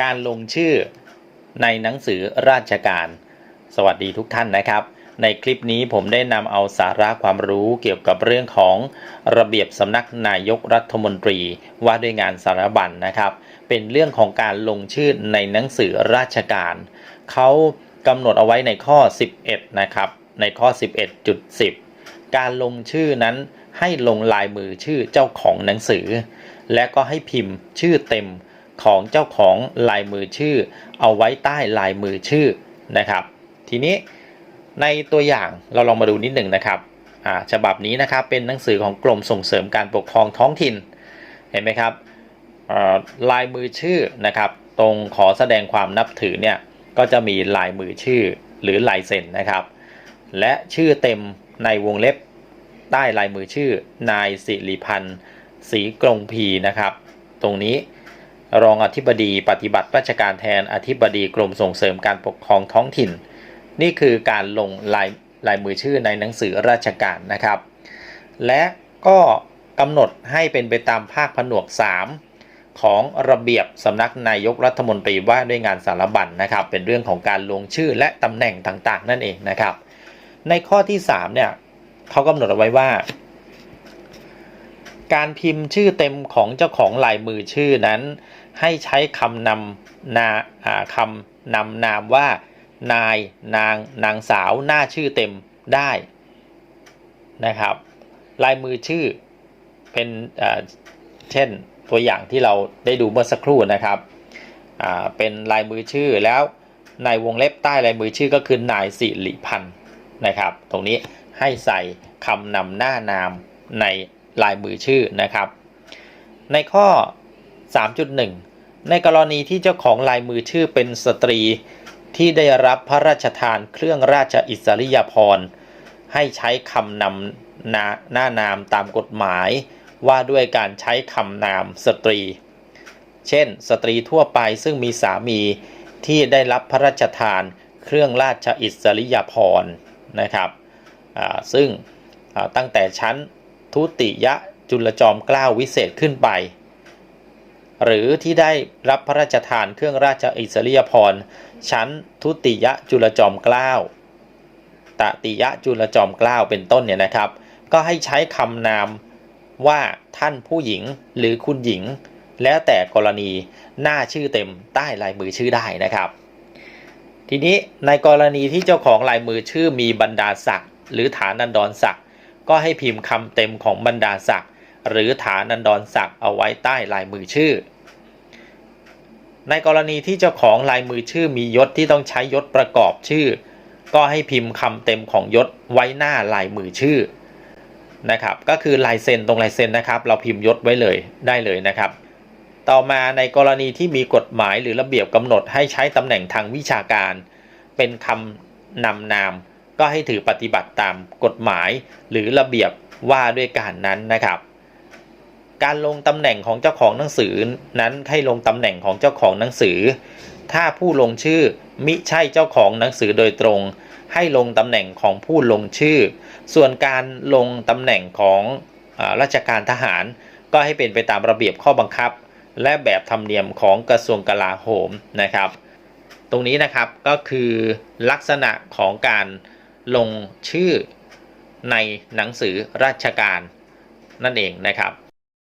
การลงชื่อในหนังสือราชการ สวัสดีทุกท่านนะครับ ในคลิปนี้ผมได้นำเอาสาระความรู้เกี่ยวกับเรื่องของระเบียบสำนักนายกรัฐมนตรีว่าด้วยงานสารบัญนะครับ เป็นเรื่องของการลงชื่อในหนังสือราชการ เขากำหนดเอาไว้ในข้อ 11 นะครับ ในข้อ 11.10 การลงชื่อนั้นให้ลงลายมือชื่อเจ้าของหนังสือ และก็ให้พิมพ์ชื่อเต็ม ของเจ้าของลายมือชื่อ เอาไว้ใต้ลายมือชื่อนะครับ ทีนี้ในตัวอย่างเราลองมาดูนิดหนึ่งนะครับฉบับนี้นะครับเป็นหนังสือของกรมส่งเสริมการปกครองท้องถิ่นเห็นไหมครับลายมือชื่อนะครับ ตรงขอแสดงความนับถือเนี่ยก็จะมีลายมือชื่อหรือลายเซ็นนะครับ และชื่อเต็มในวงเล็บใต้ลายมือชื่อ นายสิริพันธ์ศรีกรงพีนะครับ ตรงนี้ รองอธิบดีปฏิบัติราชการแทนอธิบดีกรมส่งเสริมการปกครองท้องถิ่น นี่คือการลงลายลายมือชื่อในหนังสือราชการนะครับ และก็กำหนดให้เป็นไปตามภาคผนวก 3 ของระเบียบสำนักนายกรัฐมนตรีว่าด้วยงานสารบัญนะครับ เป็นเรื่องของการลงชื่อและตำแหน่งต่างๆ นั่นเองนะครับ ในข้อที่3เนี่ยเขากำหนดเอาไว้ว่า การพิมพ์ชื่อเต็มของเจ้าของลายมือชื่อนั้น ให้ใช้คำนำนาคำนำนามว่า นาย นาง นางสาวหน้าชื่อเต็มได้นะครับ ลายมือชื่อเป็นเช่นตัวอย่างที่เราได้ดูเมื่อสักครู่นะครับเป็นลายมือชื่อแล้วในวงเล็บใต้ลายมือชื่อก็คือนายสิริพันธ์นะครับ ตรงนี้ให้ใส่คำนำหน้านามใน ลายมือชื่อนะครับ ในข้อ 3.1 ในกรณีที่เจ้าของลายมือชื่อเป็นสตรีที่ได้รับพระราชทานเครื่องราชอิสริยาภรณ์ ให้ใช้คำนำหน้าหน้านามตามกฎหมาย ว่าด้วยการใช้คำนามสตรี เช่น สตรีทั่วไปซึ่งมีสามีที่ได้รับพระราชทานเครื่องราชอิสริยาภรณ์นะครับซึ่งตั้งแต่ชั้น ทุติยจุลจอมเกล้าวิเศษขึ้นไป หรือที่ได้รับพระราชทานเครื่องราชอิสริยาภรณ์ชั้นทุติยจุลจอมเกล้าตติยจุลจอมเกล้าเป็นต้นเนี่ยนะครับ ก็ให้ใช้คำนามว่าท่านผู้หญิงหรือคุณหญิง แล้วแต่กรณีหน้าชื่อเต็มใต้ลายมือชื่อได้นะครับ ทีนี้ในกรณีที่เจ้าของลายมือชื่อมีบรรดาศักดิ์หรือฐานันดรศักดิ์ ก็ให้พิมพ์คำเต็มของบรรดาศักดิ์หรือฐานันดรศักดิ์เอาไว้ใต้ลายมือชื่อ ในกรณีที่เจ้าของลายมือชื่อมียศที่ต้องใช้ยศประกอบชื่อ ก็ให้พิมพ์คำเต็มของยศไว้หน้าลายมือชื่อนะครับ ก็คือลายเซ็นตรงลายเซ็นนะครับ เราพิมพ์ยศไว้เลยได้เลยนะครับ ต่อมาในกรณีที่มีกฎหมายหรือระเบียบกำหนดให้ใช้ตำแหน่งทางวิชาการ เป็นคำนำนาม ก็ให้ถือปฏิบัติตามกฎหมายหรือระเบียบว่าด้วยการนั้นนะครับ การลงตำแหน่งของเจ้าของหนังสือนั้นให้ลงตำแหน่งของเจ้าของหนังสือ ถ้าผู้ลงชื่อมิใช่เจ้าของหนังสือโดยตรง ให้ลงตำแหน่งของผู้ลงชื่อ ส่วนการลงตำแหน่งของอราชการทหาร ก็ให้เป็นไปตามระเบียบข้อบังคับ และแบบธรรมเนียมของกระทรวงกลาโหมนะครับ ตรงนี้นะครับก็คือลักษณะของการ ลงชื่อในหนังสือราชการนั่นเองนะครับ